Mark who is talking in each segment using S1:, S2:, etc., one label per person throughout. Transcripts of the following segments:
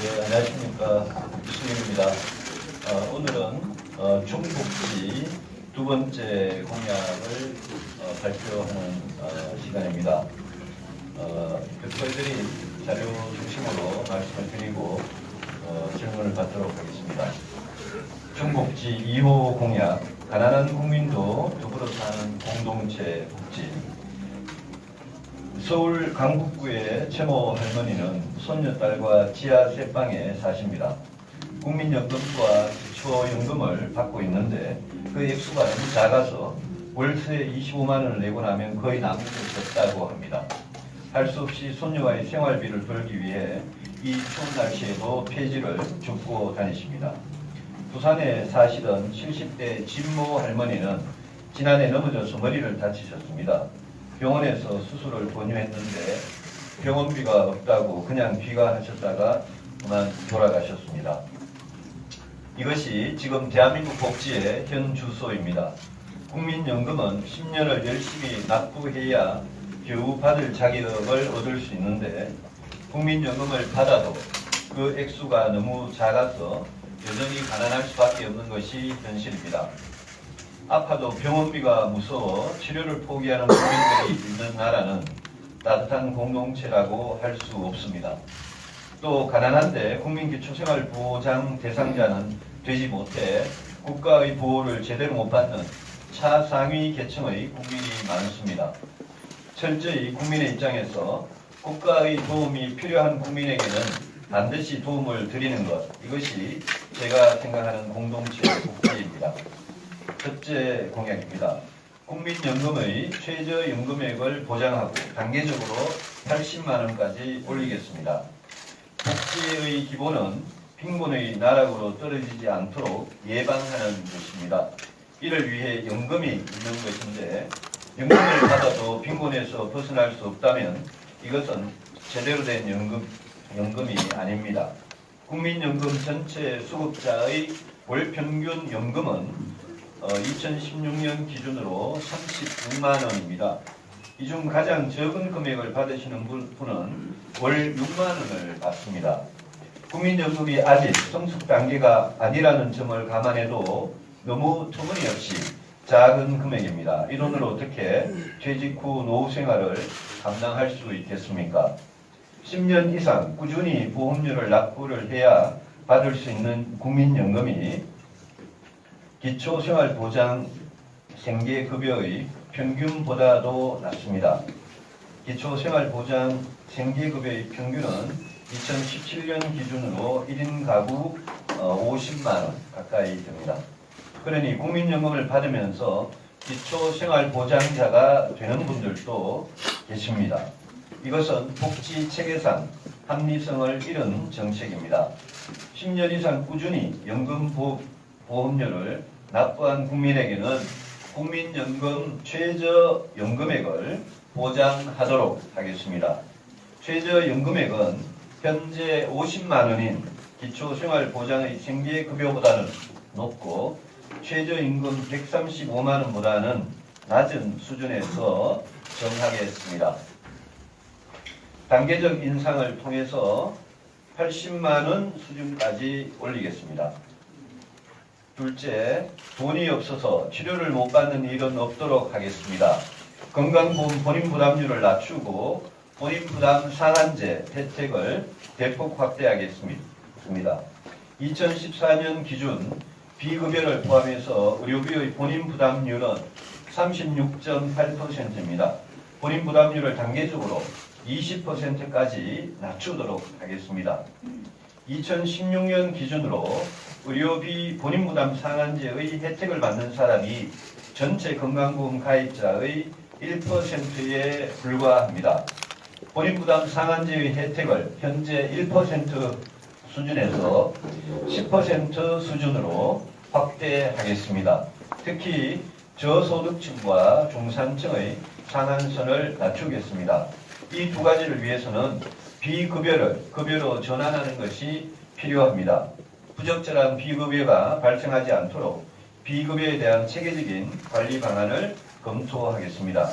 S1: 네, 안녕하십니까. 유승입니다. 어, 오늘은 어, 중복지 두 번째 공약을 어, 발표하는 어, 시간입니다. 어, 교수님들이 자료 중심으로 말씀을 드리고 어, 질문을 받도록 하겠습니다. 중복지 2호 공약, 가난한 국민도 더불어 사는 공동체 복지 서울 강북구의 최모 할머니는 손녀딸과 지하 세 방에 사십니다. 국민연금과 기초연금을 받고 있는데 그 액수가 너무 작아서 월세 25만 원을 내고 나면 거의 남는 것이 없다고 합니다. 할 수 없이 손녀와의 생활비를 벌기 위해 이 추운 날씨에도 폐지를 줍고 다니십니다. 부산에 사시던 70대 진모 할머니는 지난해 넘어져서 머리를 다치셨습니다. 병원에서 수술을 권유했는데 병원비가 없다고 그냥 귀가하셨다가 그만 돌아가셨습니다. 이것이 지금 대한민국 복지의 현 주소입니다. 국민연금은 10년을 열심히 납부해야 겨우 받을 자격을 얻을 수 있는데 국민연금을 받아도 그 액수가 너무 작아서 여전히 가난할 수밖에 없는 것이 현실입니다. 아파도 병원비가 무서워 치료를 포기하는 국민들이 있는 나라는 따뜻한 공동체라고 할 수 없습니다. 또 가난한데 국민기초생활보장 대상자는 되지 못해 국가의 보호를 제대로 못 받는 차상위 계층의 국민이 많습니다. 철저히 국민의 입장에서 국가의 도움이 필요한 국민에게는 반드시 도움을 드리는 것 이것이 제가 생각하는 공동체 복지입니다. 첫째 공약입니다. 국민연금의 최저연금액을 보장하고 단계적으로 80만 원까지 올리겠습니다. 복지의 기본은 빈곤의 나락으로 떨어지지 않도록 예방하는 것입니다. 이를 위해 연금이 있는 것인데 연금을 받아도 빈곤에서 벗어날 수 없다면 이것은 제대로 된 연금, 연금이 아닙니다. 국민연금 전체 수급자의 월 평균 연금은 어, 2016년 기준으로 39만 원입니다. 이 중 가장 적은 금액을 받으시는 분- 분은 월 6만 원을 받습니다. 국민연금이 아직 성숙 단계가 아니라는 점을 감안해도 너무 터무니없이 작은 금액입니다. 이 돈을 어떻게 퇴직 후 노후 생활을 감당할 수 있겠습니까? 10년 이상 꾸준히 보험료를 납부를 해야 받을 수 있는 국민연금이 기초생활보장 생계급여의 평균보다도 낮습니다. 기초생활보장 생계급여의 평균은 2017년 기준으로 1인 가구 50만 원 가까이 됩니다. 그러니 국민연금을 받으면서 기초생활보장자가 되는 분들도 계십니다. 이것은 복지 체계상 합리성을 잃은 정책입니다. 10년 이상 꾸준히 연금 보- 보험료를 납부한 국민에게는 국민연금 최저연금액을 보장하도록 하겠습니다. 최저연금액은 현재 50만 원인 기초생활보장의 생계급여보다는 높고 최저임금 135만 원보다는 낮은 수준에서 정하겠습니다. 단계적 인상을 통해서 80만 원 수준까지 올리겠습니다. 둘째, 돈이 없어서 치료를 못 받는 일은 없도록 하겠습니다. 건강보험 본인 부담률을 낮추고 본인 부담 상한제 혜택을 대폭 확대하겠습니다. 2014년 기준 비급여를 포함해서 의료비의 본인 부담률은 36.8%입니다. 본인 부담률을 단계적으로 20%까지 낮추도록 하겠습니다. 2016년 기준으로 의료비 본인 부담 상한제의 혜택을 받는 사람이 전체 건강보험 가입자의 1%에 불과합니다. 본인 부담 상한제의 혜택을 현재 1% 수준에서 10% 수준으로 확대하겠습니다. 특히 저소득층과 중산층의 상한선을 낮추겠습니다. 이 두 가지를 위해서는 비급여를 급여로 전환하는 것이 필요합니다. 부적절한 비급여가 발생하지 않도록 비급여에 대한 체계적인 관리 방안을 검토하겠습니다.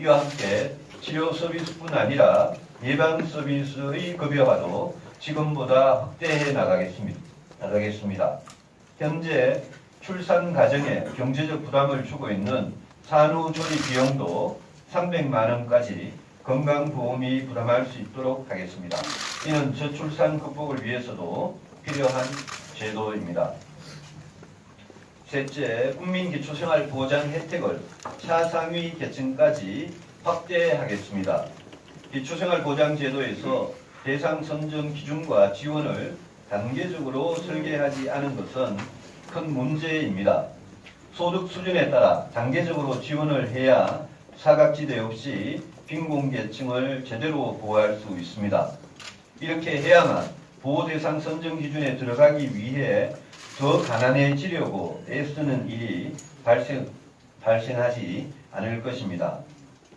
S1: 이와 함께 치료 서비스뿐 아니라 예방 서비스의 급여화도 지금보다 확대해 나가겠습니다. 나가겠습니다. 현재 출산 가정에 경제적 부담을 주고 있는 산후조리 비용도 300만 원까지 건강보험이 부담할 수 있도록 하겠습니다. 이는 저출산 극복을 위해서도 필요한 제도입니다. 셋째, 국민기초생활 보장 혜택을 차상위 계층까지 확대하겠습니다. 기초생활 보장 제도에서 대상 선정 기준과 지원을 단계적으로 설계하지 않은 것은 큰 문제입니다. 소득 수준에 따라 단계적으로 지원을 해야 사각지대 없이 빈곤계층을 제대로 보호할 수 있습니다. 이렇게 해야만 보호 대상 선정 기준에 들어가기 위해 더 가난해지려고 애쓰는 일이 발생, 발생하지 않을 것입니다.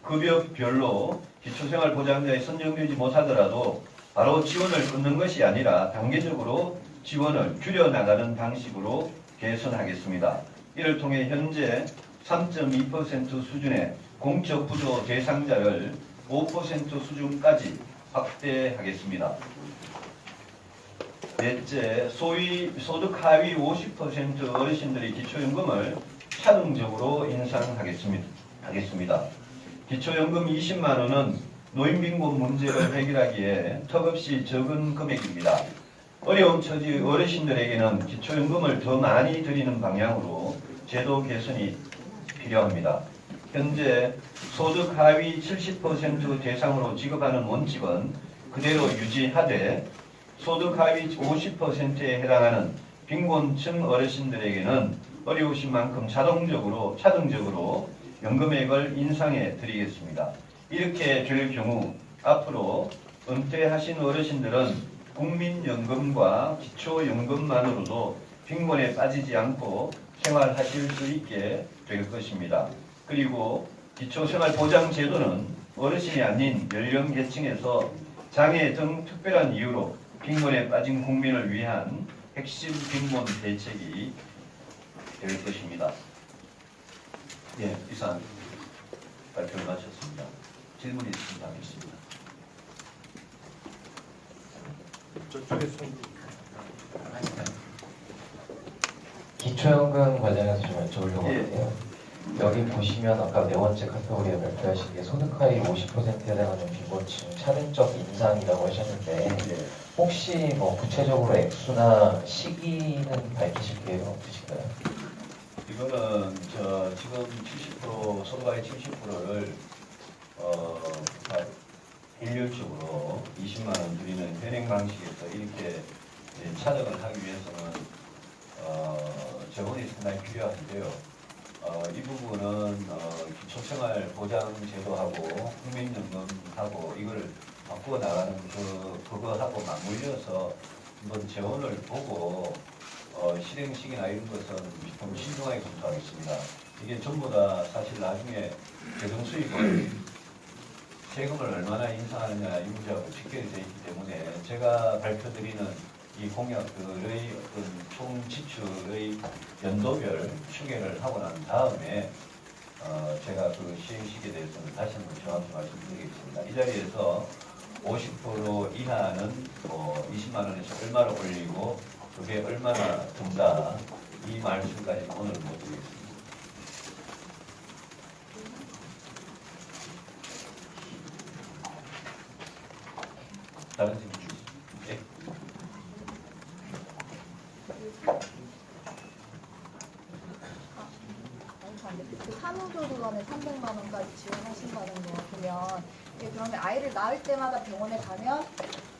S1: 급여별로 기초생활 보장자에 선정되지 못하더라도 바로 지원을 끊는 것이 아니라 단계적으로 지원을 줄여나가는 방식으로 개선하겠습니다. 이를 통해 현재 3.2% 수준의 공적 부조 대상자를 5% 수준까지 확대하겠습니다. 넷째, 소위 소득 하위 50% 어르신들의 기초연금을 차등적으로 인상하겠습니다. 하겠습니다. 기초연금 20만 원은 노인빈곤 문제를 해결하기에 턱없이 적은 금액입니다. 어려운 처지 어르신들에게는 기초연금을 더 많이 드리는 방향으로 제도 개선이 필요합니다. 현재 소득 하위 70% 대상으로 지급하는 원칙은 그대로 유지하되 소득 하위 50%에 해당하는 빈곤층 어르신들에게는 어려우신 만큼 자동적으로 차등적으로 연금액을 인상해 드리겠습니다. 이렇게 될 경우 앞으로 은퇴하신 어르신들은 국민연금과 기초연금만으로도 빈곤에 빠지지 않고 생활하실 수 있게 될 것입니다. 그리고 기초생활보장제도는 어르신이 아닌 연령계층에서 장애 등 특별한 이유로 빈곤에 빠진 국민을 위한 핵심 빈곤 대책이 될 것입니다. 예, 이상 발표를 마쳤습니다. 질문이 있으면 하겠습니다.
S2: 저쪽에.
S3: 기초연금 관련해서 좀 여쭤보려고
S1: 예.
S3: 하는데요. 여기 보시면 아까 네 번째 카테고리에 발표하신 게 소득 하위 50%에 해당하는 빈곤층 차등적 인상이라고 하셨는데
S1: 예.
S3: 혹시 뭐 구체적으로 액수나 시기는 밝히실 계획은 없으신가요?
S1: 이거는 저 지금 70% 소득의 70%를 어 아, 일률적으로 20만 원 드리는 현행 방식에서 이렇게 차등을 하기 위해서는 어 재원이 상당히 필요한데요. 어, 이 부분은 어, 기초생활 보장 제도하고 국민연금하고 이걸 바꾸어 나가는 그 그거하고 맞물려서 한번 재원을 보고 어, 실행 시기나 이런 것은 좀 신중하게 검토하겠습니다. 이게 전부 다 사실 나중에 재정 수입을 세금을 얼마나 인상하느냐 이 문제하고 직결이 되어 있기 때문에 제가 발표드리는 이 공약들의 어떤 총 지출의 연도별 추계를 하고 난 다음에 어, 제가 그 시행 시기에 대해서는 다시 한번 정확히 말씀드리겠습니다. 이 자리에서 50% 이하는 뭐 20만 원에서 얼마를 올리고 그게 얼마나 든다 이 말씀까지 오늘 못 드리겠습니다. 다른 질문 주시죠. 예.
S4: 그 산후조리원에 300만 원까지 지원하신다는 거 보면 이게 그러면 아이를 낳을 때마다 병원에 가면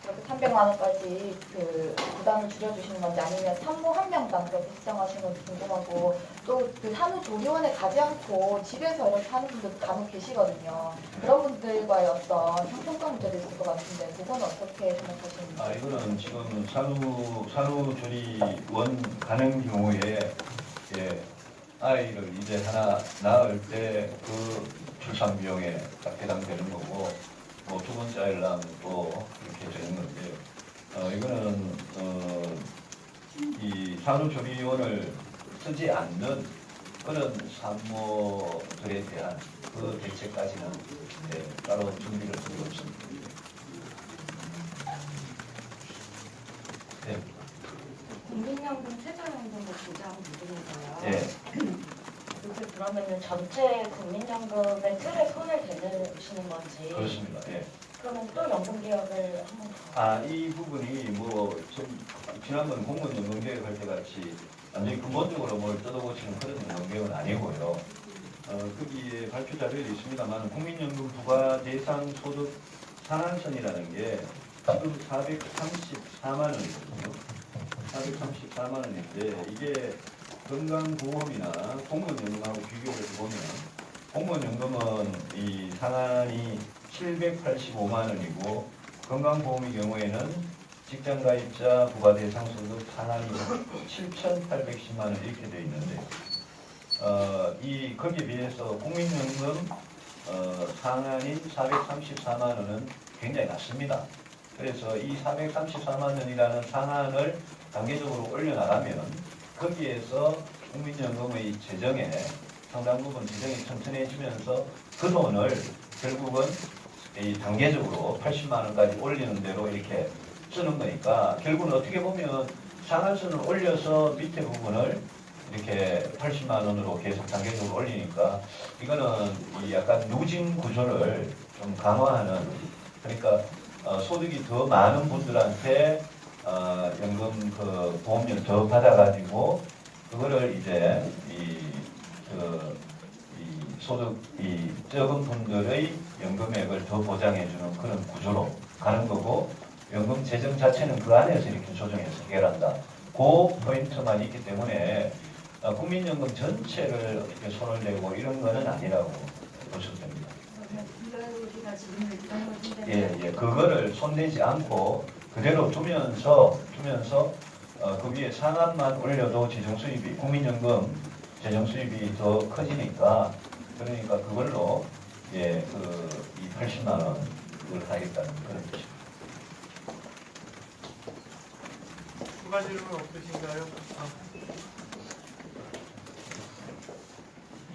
S4: 그렇게 300만 원까지 그 부담을 줄여주시는 건지 아니면 산모 한 명당 그렇게 시정하시는 건지 궁금하고 또 그 산후조리원에 가지 않고 집에서 이렇게 하는 분들도 간혹 계시거든요. 그런 분들과의 어떤 형평성 문제도 있을 것 같은데 그건 어떻게 생각하시는지.
S1: 아, 이거는 지금 산후, 산후조리원 가는 경우에, 예, 아이를 이제 하나 낳을 때 그 출산 비용에 딱 해당되는 거고, 뭐 두 번째 아이를 낳으면 또 이렇게 되는 건데, 어, 이거는, 어, 이 산후조리원을 쓰지 않는 그런 산모들에 대한 그 대책까지는 예, 따로 준비를 드리고 있습니다. 예.
S5: 국민연금 최저연금을 보장 부분인가요?
S1: 예.
S5: 그러면은 전체 국민연금의 틀에 손을 대시는 건지
S1: 그렇습니다. 예.
S5: 그러면 또 연금 개혁을 한번 더
S1: 아, 이 부분이 뭐, 좀, 지난번 공무원 연금 개혁 할 때 같이 완전히 근본적으로 뭘 뜯어고치는 그런 연금 개혁은 아니고요. 어, 거기에 발표 자료에 있습니다만 국민연금 부과 대상 소득 상한선이라는 게 지금 434만 원이거든요. 434만 원인데 이게 건강보험이나 공무원연금하고 비교를 해보면 공무원연금은 이 상한이 785만 원이고 건강보험의 경우에는 직장가입자 부가대상 소득 상한이 7,810만 원 이렇게 되어 있는데 어, 이 거기에 비해서 국민연금 어, 상한인 434만 원은 굉장히 낮습니다. 그래서 이 434만 원이라는 상한을 단계적으로 올려나가면 거기에서 국민연금의 재정에 상당 부분 재정이 튼튼해지면서 그 돈을 결국은 이 단계적으로 80만 원까지 올리는 대로 이렇게 쓰는 거니까 결국은 어떻게 보면 상한선을 올려서 밑에 부분을 이렇게 80만 원으로 계속 단계적으로 올리니까 이거는 이 약간 누진 구조를 좀 강화하는 그러니까 어, 소득이 더 많은 분들한테 어, 연금 그 보험료를 더 받아가지고 그거를 이제 이, 그, 이 소득 이 적은 분들의 연금액을 더 보장해주는 그런 구조로 가는 거고 연금 재정 자체는 그 안에서 이렇게 조정해서 해결한다. 그 포인트만 있기 때문에 어, 국민연금 전체를 어떻게 손을 대고 이런 거는 아니라고 보셔도 됩니다. 예, 예, 그거를 손대지 않고 그대로 두면서 두면서 어, 그 위에 상한만 올려도 재정 수입이 국민연금 재정 수입이 더 커지니까 그러니까 그걸로 예, 그 이 80만 원 그걸 하겠다는 그런 뜻입니다.
S2: 추가 질문 없으신가요?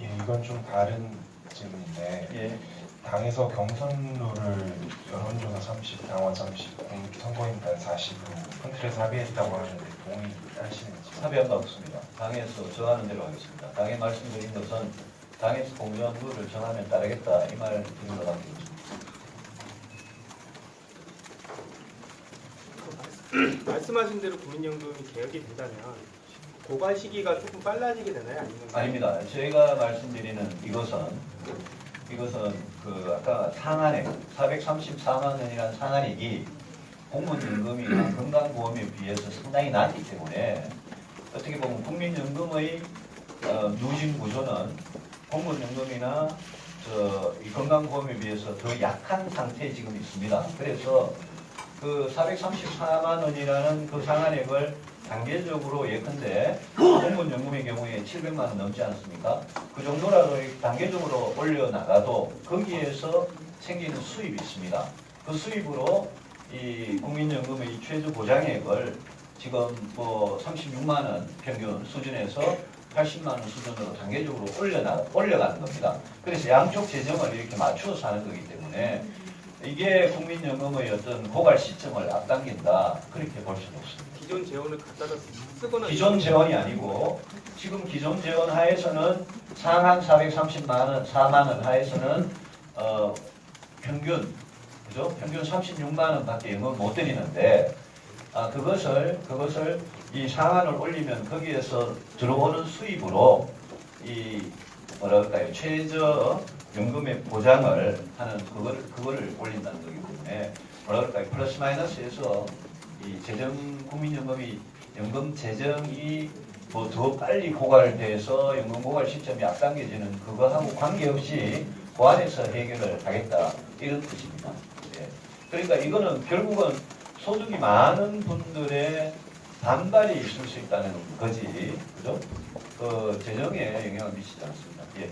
S6: 예, 이건 좀 다른 질문인데
S1: 예,
S6: 당에서 경선룰을 여론조사 30, 당원 30, 공- 선거인단 40으로 큰 틀에서 합의했다고 하는데 동의하시는지
S1: 삽의한 바 없습니다. 당에서 정하는 대로 하겠습니다. 당에 말씀드린 것은 당에서 공정한 룰을 정하면 따르겠다 이말 드린 것 같습니다.
S2: 말씀하신 대로 국민연금이 개혁이 된다면 고갈 시기가 조금 빨라지게 되나요? 아니면
S1: 아닙니다. 저희가 말씀드리는 이것은 이것은 그 아까 상한액 434만 원이라는 상한액이 공무원연금이나 건강보험에 비해서 상당히 낮기 때문에 어떻게 보면 국민연금의 어, 누진 구조는 공무원연금이나 저, 이 건강보험에 비해서 더 약한 상태에 지금 있습니다. 그래서 그 434만 원이라는 그 상한액을 단계적으로 예컨대 공무원연금의 경우에 700만 원 넘지 않습니까? 그 정도라도 단계적으로 올려나가도 거기에서 생기는 수입이 있습니다. 그 수입으로 이 국민연금의 이 최저 보장액을 지금 뭐 36만 원 평균 수준에서 80만 원 수준으로 단계적으로 올려나, 올려가는 겁니다. 그래서 양쪽 재정을 이렇게 맞추어서 하는 거기 때문에 이게 국민연금의 어떤 고갈 시점을 앞당긴다 그렇게 볼 수는 없습니다.
S2: 기존 재원을 갖다가 쓰거나
S1: 기존 재원이 아니고 지금 기존 재원 하에서는 상한 430만 원, 4만 원 하에서는 어, 평균 그죠? 평균 36만 원밖에 연금 못 드리는데 아, 그것을 그것을 이 상한을 올리면 거기에서 들어오는 수입으로 이 뭐랄까요 최저 연금의 보장을 하는 그걸 그거를 올린다는 거기 때문에 뭐랄까요 플러스 마이너스에서 이 재정 국민연금이 연금 재정이 뭐 더 빨리 고갈돼서 연금 고갈 시점이 앞당겨지는 그거하고 관계없이 그 안에서 해결을 하겠다 이런 뜻입니다. 예. 그러니까 이거는 결국은 소득이 많은 분들의 반발이 있을 수 있다는 거지, 그죠? 그 재정에 영향을 미치지 않습니다. 예.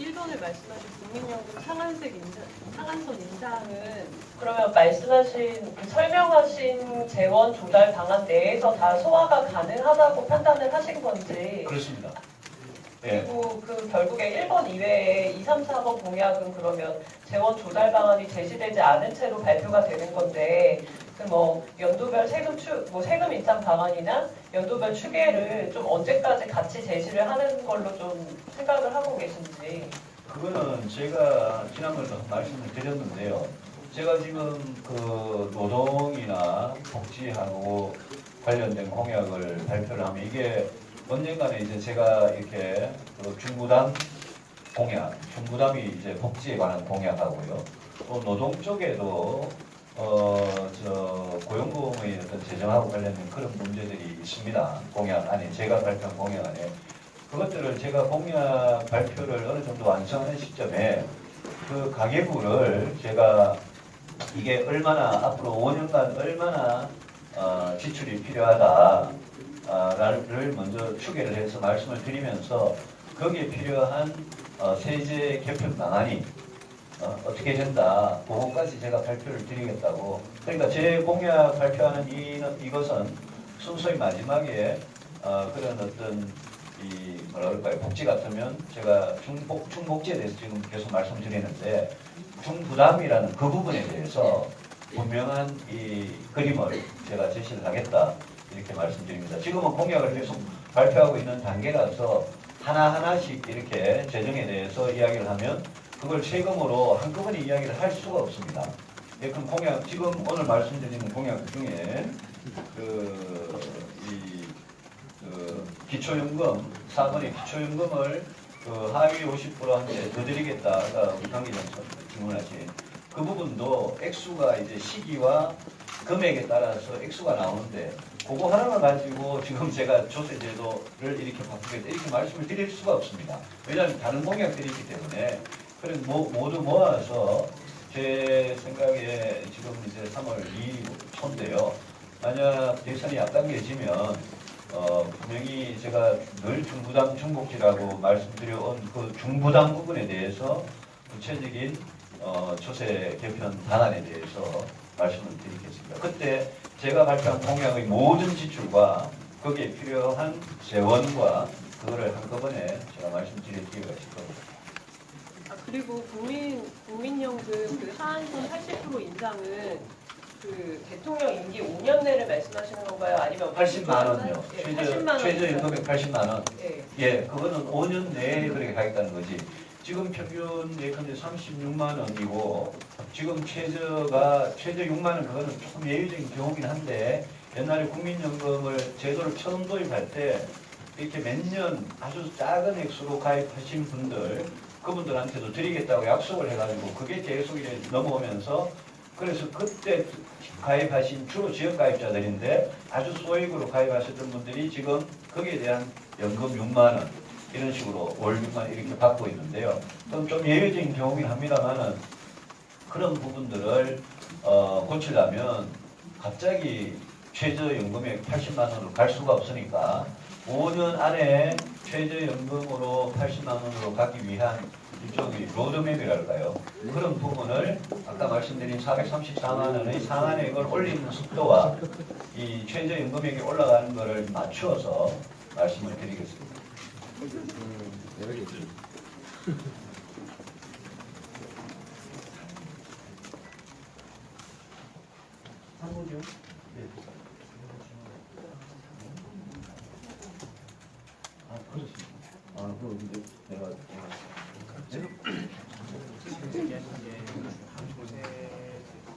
S7: 1번에 말씀하신 국민연금 상한색 인상, 상한선 인상은
S8: 그러면 말씀하신 그 설명하신 재원 조달 방안 내에서 다 소화가 가능하다고 판단을 하신 건지
S1: 그렇습니다. 예.
S8: 그리고 그 결국에 1번 이외에 2, 3, 4번 공약은 그러면 재원 조달 방안이 제시되지 않은 채로 발표가 되는 건데 그 뭐 연도별 세금 추, 뭐 세금 인상 방안이나 연도별 추계를 좀 언제까지 같이 제시를 하는 걸로 좀 생각을 하고 계신지.
S1: 그거는 제가 지난번에도 말씀을 드렸는데요. 제가 지금 그 노동이나 복지하고 관련된 공약을 발표를 하면 이게 언젠가는 이제 제가 이렇게 그 중부담 공약, 중부담이 이제 복지에 관한 공약하고요. 또 노동 쪽에도 어 저 고용보험의 어떤 재정하고 관련된 그런 문제들이 있습니다. 공약 안에 제가 발표한 공약 안에 그것들을 제가 공약 발표를 어느 정도 완성하는 시점에 그 가계부를 제가 이게 얼마나 앞으로 5년간 얼마나 어, 지출이 필요하다 아, 를 먼저 추계를 해서 말씀을 드리면서 거기에 필요한 어, 세제 개편 방안이 어, 떻게 된다 그것까지 제가 발표를 드리겠다고. 그러니까 제 공약 발표하는 이, 이것은 순서의 마지막에 어, 그런 어떤 이 뭐라 그럴까요? 복지 같으면 제가 중복 중복지에 대해서 지금 계속 말씀드리는데 중부담이라는 그 부분에 대해서 분명한 이 그림을 제가 제시를 하겠다 이렇게 말씀드립니다. 지금은 공약을 계속 발표하고 있는 단계라서 하나 하나씩 이렇게 재정에 대해서 이야기를 하면 그걸 세금으로 한꺼번에 이야기를 할 수가 없습니다. 예, 그럼 공약 지금 오늘 말씀드리는 공약 중에 그 이 그 기초연금 4번의 기초연금을 그 하위 50%한테 더 드리겠다. 아까 우리 강 기자 질문하신 그 부분도 액수가 이제 시기와 금액에 따라서 액수가 나오는데 그거 하나만 가지고 지금 제가 조세제도를 이렇게 바꾸겠다 이렇게 말씀을 드릴 수가 없습니다. 왜냐하면 다른 공약들이 있기 때문에 그래서 모, 모두 모아서 제 생각에 지금 이제 3월 2일 초인데요. 만약 대선이 앞당겨지면 어, 분명히 제가 늘 중부담 중복지라고 말씀드려온 그 중부담 부분에 대해서 구체적인 어, 조세 개편 방안에 대해서 말씀을 드리겠습니다. 그때 제가 발표한 공약의 모든 지출과 거기에 필요한 재원과 그거를 한꺼번에 제가 말씀드릴 기회가 있을 겁니다.
S7: 아, 그리고 국민 국민연금 그 하한선 80% 인상은
S8: 그 대통령 임기 5년 내를 말씀하시는 건가요? 아니면
S1: 80만 원요.
S8: 예,
S1: 최저
S8: 80만 원.
S1: 최저 연금액 80만 원.
S8: 예.
S1: 예, 그거는 5년 내에 그렇게 가겠다는 거지. 지금 평균 예컨대 36만 원이고 지금 최저가 최저 6만 원 그거는 조금 예외적인 경우긴 한데 옛날에 국민연금을 제도를 처음 도입할 때 이렇게 몇 년 아주 작은 액수로 가입하신 분들 그분들한테도 드리겠다고 약속을 해가지고 그게 계속 이제 넘어오면서 그래서 그때 가입하신 주로 지역 가입자들인데 아주 소액으로 가입하셨던 분들이 지금 거기에 대한 연금 6만 원 이런 식으로 월 6만 원 이렇게 받고 있는데요. 그럼 좀 예외적인 경우긴 합니다만은 그런 부분들을 어, 고치려면 갑자기 최저연금액 80만 원으로 갈 수가 없으니까 5년 안에 최저연금으로 80만 원으로 가기 위한 일종의 로드맵이랄까요. 그런 부분을 아까 말씀드린 434만 원의 상한액을 올리는 속도와 이 최저연금액이 올라가는 것을 맞추어서 말씀을 드리겠습니다. 이제 내가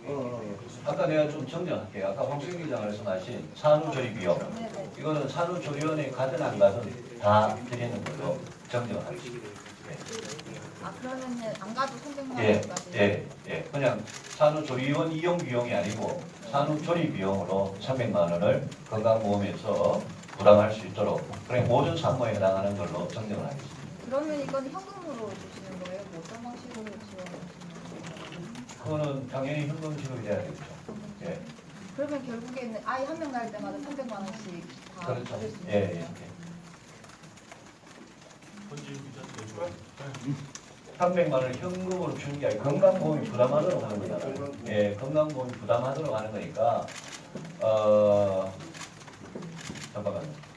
S1: 어, 아까 내가 좀 정정할게요. 아까 황수영 기자 말씀하신 산후조리 비용.
S4: 네네.
S1: 이거는 산후조리원에 가든 안 가든 다 드리는 걸로 정정하겠습니다.
S4: 아 그러면은 안 가도 300만
S1: 예,
S4: 원까지.
S1: 예, 예. 그냥 산후조리원 이용 비용이 아니고 산후조리 비용으로 300만 원을 건강보험에서 부담할 수 있도록 그래 모든 산모에 해당하는 걸로 정정을 하겠습니다.
S4: 그러면 이건 현금으로 주시는 거예요? 뭐 어떤 방식으로 지원하시는 거예요?
S1: 그거는 당연히 현금 지급이 돼야 되겠죠. 예,
S4: 그러면 결국에는 아이 한 명 낳을 때마다 300만 원씩 다
S1: 그렇죠.
S4: 받을 수 있는
S1: 예, 예.
S4: 거예요?
S1: 예. 300만 원을 현금으로 주는 게 아니고 건강보험이 부담하도록 하는 거잖아요. 예, 건강보험이 부담하도록 하는 거니까 어 잠깐만요.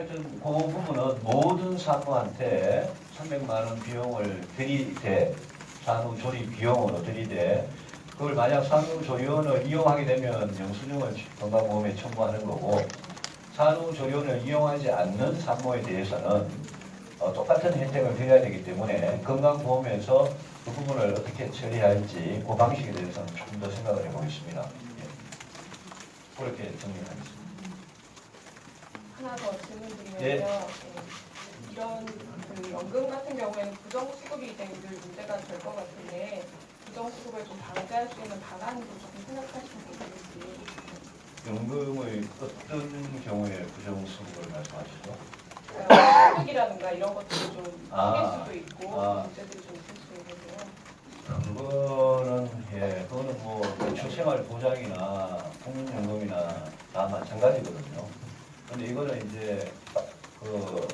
S1: 하여튼 그 부분은 모든 산모한테 300만 원 비용을 들이대 산후 조리 비용으로 들이대 그걸 만약 산후 조리원을 이용하게 되면 영수증을 건강보험에 청구하는 거고 산후 조리원을 이용하지 않는 산모에 대해서는 어, 똑같은 혜택을 드려야 되기 때문에 건강보험에서 그 부분을 어떻게 처리할지 그 방식에 대해서는 조금 더 생각을 해보겠습니다. 예. 그렇게 정리하겠습니다.
S7: 하나 더 질문드리면요.
S1: 예.
S7: 예, 이런 그 연금 같은 경우에는 부정 수급이 늘 문제가 될 것 같은데 부정 수급을 좀 방지할 수 있는 방안도 조금 생각하시는 게 있는지.
S1: 연금의 어떤 경우에 부정 수급을 말씀하시죠?
S7: 소득이라든가 이런 것들이 좀
S1: 아,
S7: 생길 수도 있고
S1: 아.
S7: 문제들이 좀 있을 수 있는데요.
S1: 그거는 예, 그거는 뭐 기초생활 보장이나 국민연금이나 다 마찬가지거든요. 근데 이거는 이제 그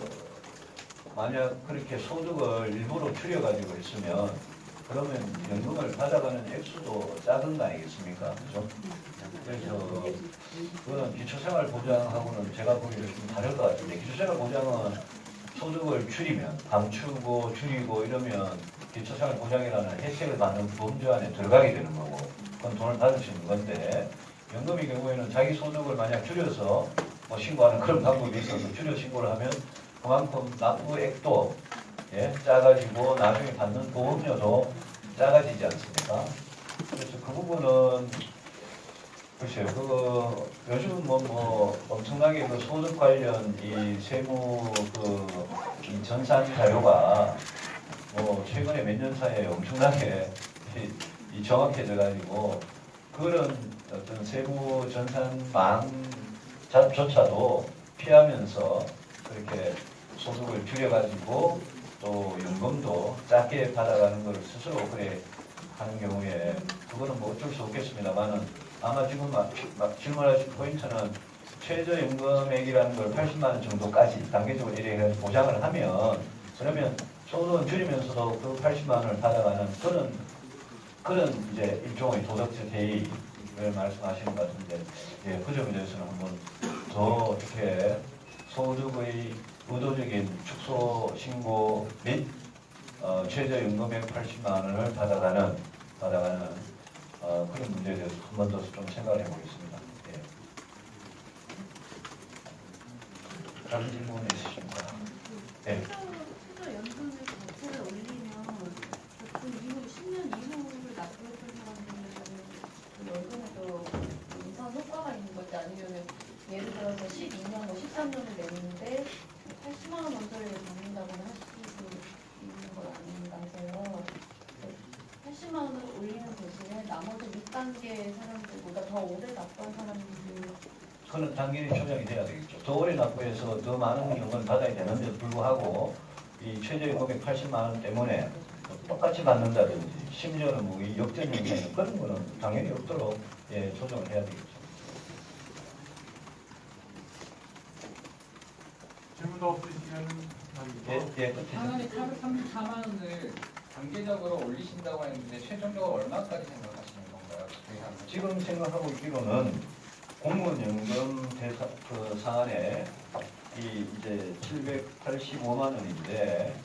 S1: 만약 그렇게 소득을 일부러 줄여가지고 있으면 그러면 연금을 받아가는 액수도 작은 거 아니겠습니까? 그죠? 그래서 그거는 기초생활 보장하고는 제가 보기에는 좀 다를 것 같은데 기초생활 보장은 소득을 줄이면 감추고 줄이고 이러면 기초생활 보장이라는 혜택을 받는 보험조 안에 들어가게 되는 거고 그건 돈을 있는 건데 연금의 경우에는 자기 소득을 만약 줄여서 뭐 신고하는 그런 방법이 있어서 줄여 신고를 하면 그만큼 납부액도 예, 작아지고 나중에 받는 보험료도 작아지지 않습니까? 그래서 그 부분은 글쎄요, 그 요즘 뭐, 뭐 엄청나게 그 소득 관련 이 세무 그이 전산 자료가 뭐 최근에 몇 년 사이에 엄청나게 이, 이 정확해져 가지고 그런 어떤 세무 전산망 조차도 피하면서 그렇게 소득을 줄여가지고 또 연금도 작게 받아가는 걸 스스로 그래 하는 경우에 그거는 뭐 어쩔 수 없겠습니다만은 아마 지금 막, 막 질문하신 포인트는 최저임금액이라는 걸 80만 원 정도까지 단계적으로 이렇게 보장을 하면 그러면 소득은 줄이면서도 그 80만 원을 받아가는 그런 그런 이제 일종의 도덕적 대의 를 말씀하시는 것 같은데 예, 그 점에 대해서는 한번 더 이렇게 소득의 의도적인 축소 신고 및 어, 최저 임금액 80만 원을 받아가는 받아가는 어, 그런 문제에 대해서 한 번 더 좀 생각을 해보겠습니다. 예. 다른 질문 있으십니까? 네.
S9: 최저 연금을 자체를 올리면 그 이후 10년 이후를 납부했던 사람들은 그 연금에도 인상 효과가 있는 거지 아니면 예를 들어서 12년, 뭐 13년을 냈는데 80만 원 먼저를 받는다거나 할 수도 있는 건 아닌가서요. 80만 원을 올리는 대신에 나머지 윗단계 사람들보다 더 오래 납부한 사람들이
S1: 그는 당연히 조정이 돼야 되겠죠. 더 오래 납부해서 더 많은 연금을 받아야 되는데도 불구하고 이 최저임금액 80만 원 때문에 똑같이 받는다든지 심지어는 뭐이 역전 현상 그런 거는 당연히 없도록 예, 조정을 해야 되겠죠.
S10: 질문 더 없으시면
S1: 예, 예, 끝에
S11: 상한이 434만 원을 단계적으로 올리신다고 했는데 최종적으로 얼마까지 생각하시는 건가요?
S1: 지금 생각하고 있기로는 공무원 연금 대사 그 사안에 이 이제 785만 원인데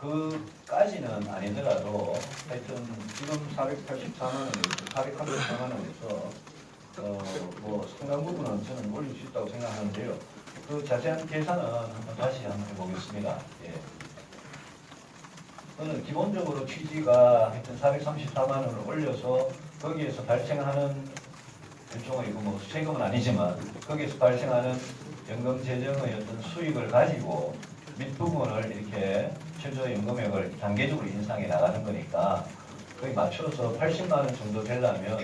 S1: 그까지는 아니더라도 하여튼 지금 484만 원에서 434만 원에서 어 뭐 상당 부분은 저는 올릴 수 있다고 생각하는데요. 그 자세한 계산은 한번 다시 한번 해보겠습니다. 예. 저는 기본적으로 취지가 하여튼 434만 원을 올려서 거기에서 발생하는 일종의 뭐 세금은 아니지만 거기에서 발생하는 연금 재정의 어떤 수익을 가지고 밑부분을 이렇게 최저임금액을 단계적으로 인상해 나가는 거니까 거기 맞춰서 80만 원 정도 되려면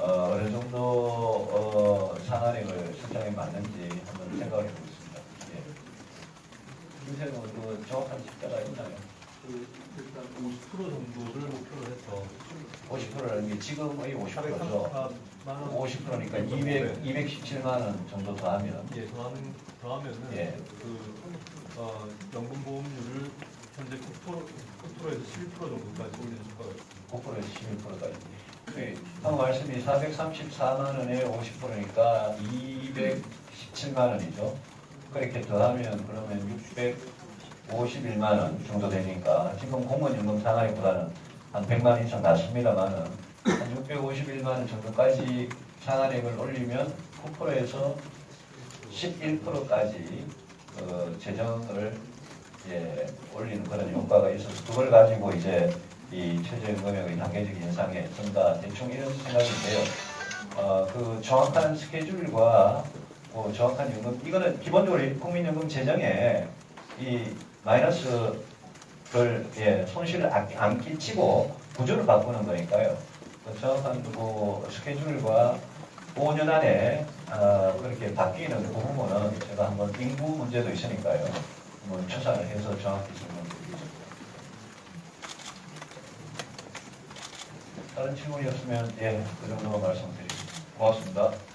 S1: 어, 어느 정도 어, 상한액을 설정해 맞는지 한번 생각을 해보겠습니다. 예. 요새 뭐그 정확한 숫자가 있나요?
S10: 그 일단 50% 정도를 목표로 해서
S1: 50%라는 게 지금의 50%죠.
S10: 434만 원
S1: 50%니까 200, 217만 원 정도 더하면
S10: 예, 더하면 더하면은
S1: 예.
S10: 그 어, 연금 보험료를 정도까지 올리는 효과가 있습니다.
S1: 9%에서 11%까지. 그 방금 말씀이 434만 원에 50%니까 217만 원이죠. 그렇게 더하면 그러면 651만 원 정도 되니까 지금 공무원연금 상한액보다는 한 100만 원 이상 낮습니다만은 한 651만 원 정도까지 상한액을 올리면 9%에서 11%까지 그 재정을 예, 올리는 그런 효과가 있어서 그걸 가지고 이제 이 최저임 금액의 단계적 인상에 든다 대충 이런 생각인데요. 어, 그 정확한 스케줄과 뭐 정확한 연금 이거는 기본적으로 이 국민연금 재정에 이 마이너스를 예, 손실을 안, 안 끼치고 구조를 바꾸는 거니까요. 그 정확한 그 스케줄과 5년 안에 아, 그렇게 바뀌는 그 부분은 제가 한번 인구 문제도 있으니까요. 한번 추산을 해서 정확히 설명드리겠습니 다. 다른 질문이 없으면 예, 그 정도만 말씀드리겠습니다. 고맙습니다.